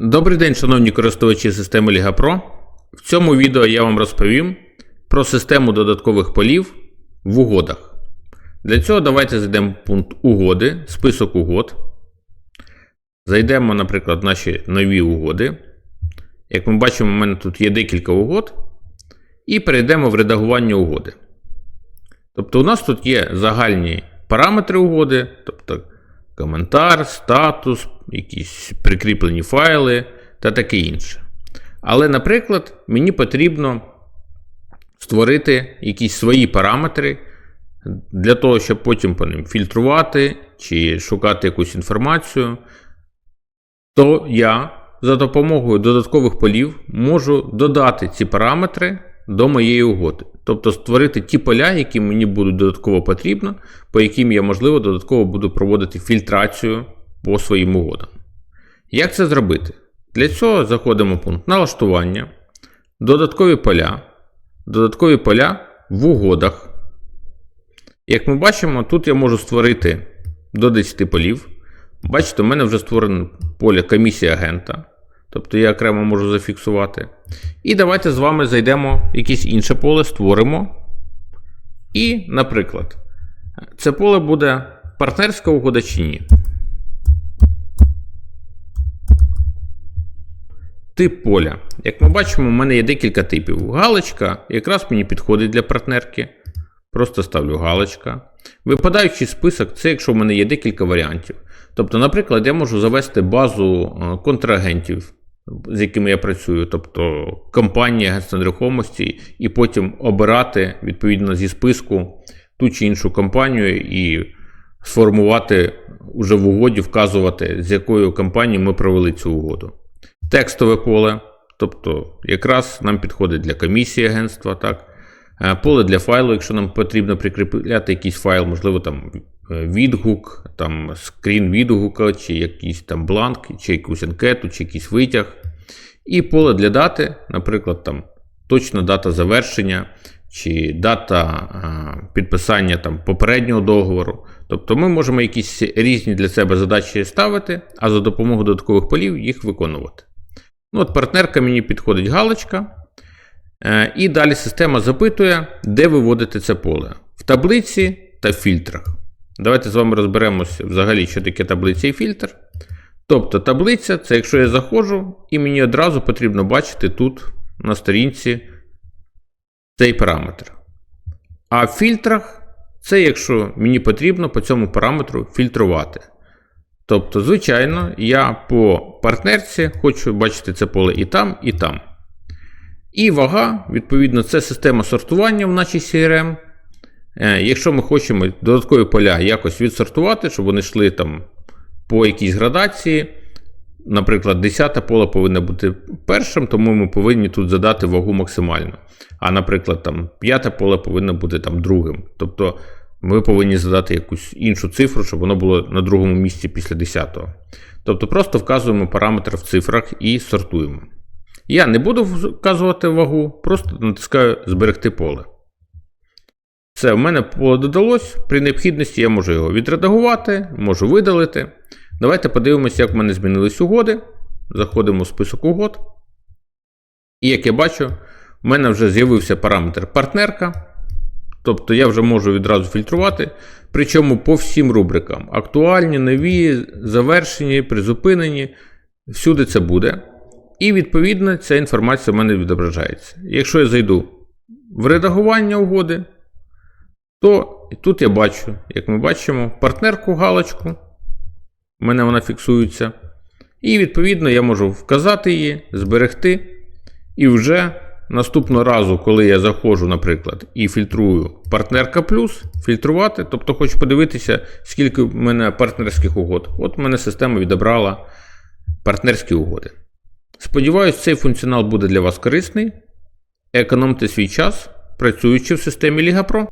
Добрий день, шановні користувачі системи Liga Pro. В цьому відео я вам розповім про систему додаткових полів в угодах. Для цього давайте зайдемо в пункт угоди, список угод. Зайдемо, наприклад, в наші нові угоди. Як ми бачимо, у мене тут є декілька угод. І перейдемо в редагування угоди. Тобто, у нас тут є загальні параметри угоди, коментар, статус, якісь прикріплені файли та таке інше. Але, наприклад, мені потрібно створити якісь свої параметри для того, щоб потім по ним фільтрувати чи шукати якусь інформацію, то я за допомогою додаткових полів можу додати ці параметри до моєї угоди. Тобто створити ті поля, які мені будуть додатково потрібно, по яким я, можливо, додатково буду проводити фільтрацію по своїм угодам. Як це зробити? Для цього заходимо в пункт налаштування, додаткові поля, додаткові поля в угодах. Як ми бачимо, тут я можу створити до 10 полів. Бачите, у мене вже створено поле комісія агента. Тобто я окремо можу зафіксувати. І давайте з вами зайдемо в якесь інше поле, створимо. І, наприклад, це поле буде партнерська угода чи ні. Тип поля. Як ми бачимо, у мене є декілька типів. Галочка якраз мені підходить для партнерки. Просто ставлю галочка. Випадаючий список це якщо в мене є декілька варіантів. Тобто, наприклад, я можу завести базу е, контрагентів, з якими я працюю, тобто компанії агентства нерухомості, і потім обирати відповідно зі списку ту чи іншу компанію і сформувати уже в угоді, вказувати, з якою компанією ми провели цю угоду. Текстове поле, тобто якраз нам підходить для комісії агентства, так. Е, Поле для файлу, якщо нам потрібно прикріпляти якийсь файл, можливо, там відгук, там скрін відгука, чи якийсь там бланк, чи якусь анкету, чи якийсь витяг. І поле для дати, наприклад, там точна дата завершення, чи дата підписання там, попереднього договору. Тобто ми можемо якісь різні для себе задачі ставити, а за допомогою додаткових полів їх виконувати. Ну, от Партнерка мені підходить галочка. Е, І далі система запитує, де виводити це поле: в таблиці та в фільтрах. Давайте з вами розберемося взагалі, що таке таблиця і фільтр. Тобто таблиця це якщо я заходжу, і мені одразу потрібно бачити тут на сторінці цей параметр. А в фільтрах це якщо мені потрібно по цьому параметру фільтрувати. Тобто, звичайно, я по партнерці хочу бачити це поле і там, і там. І вага, відповідно, це система сортування в нашій CRM. Е, Якщо ми хочемо додаткові поля якось відсортувати, щоб вони йшли там по якійсь градації, наприклад, 10 поле повинно бути першим, тому ми повинні тут задати вагу максимально. А, наприклад, там 5 поле повинно бути там другим. Тобто ми повинні задати якусь іншу цифру, щоб воно було на другому місці після 10-го. Тобто просто вказуємо параметр в цифрах і сортуємо. Я не буду вказувати вагу, просто натискаю Зберегти поле. Все, в мене додалось. При необхідності я можу його відредагувати, можу видалити. Давайте подивимося, як в мене змінились угоди. Заходимо в список угод. І як я бачу, в мене вже з'явився параметр партнерка. Тобто я вже можу відразу фільтрувати. Причому по всім рубрикам: актуальні, нові, завершені, призупинені. Всюди це буде. І, відповідно, ця інформація в мене відображається. Якщо я зайду в редагування угоди, то тут я бачу, як ми бачимо, партнерку галочку. У мене вона фіксується. І, відповідно, я можу вказати її, зберегти. І вже наступного разу, коли я заходжу, наприклад, і фільтрую партнерка плюс, фільтрувати, тобто хочу подивитися, скільки в мене партнерських угод. От в мене система відобрала партнерські угоди. Сподіваюсь, цей функціонал буде для вас корисний. Економте свій час, працюючи в системі Pro.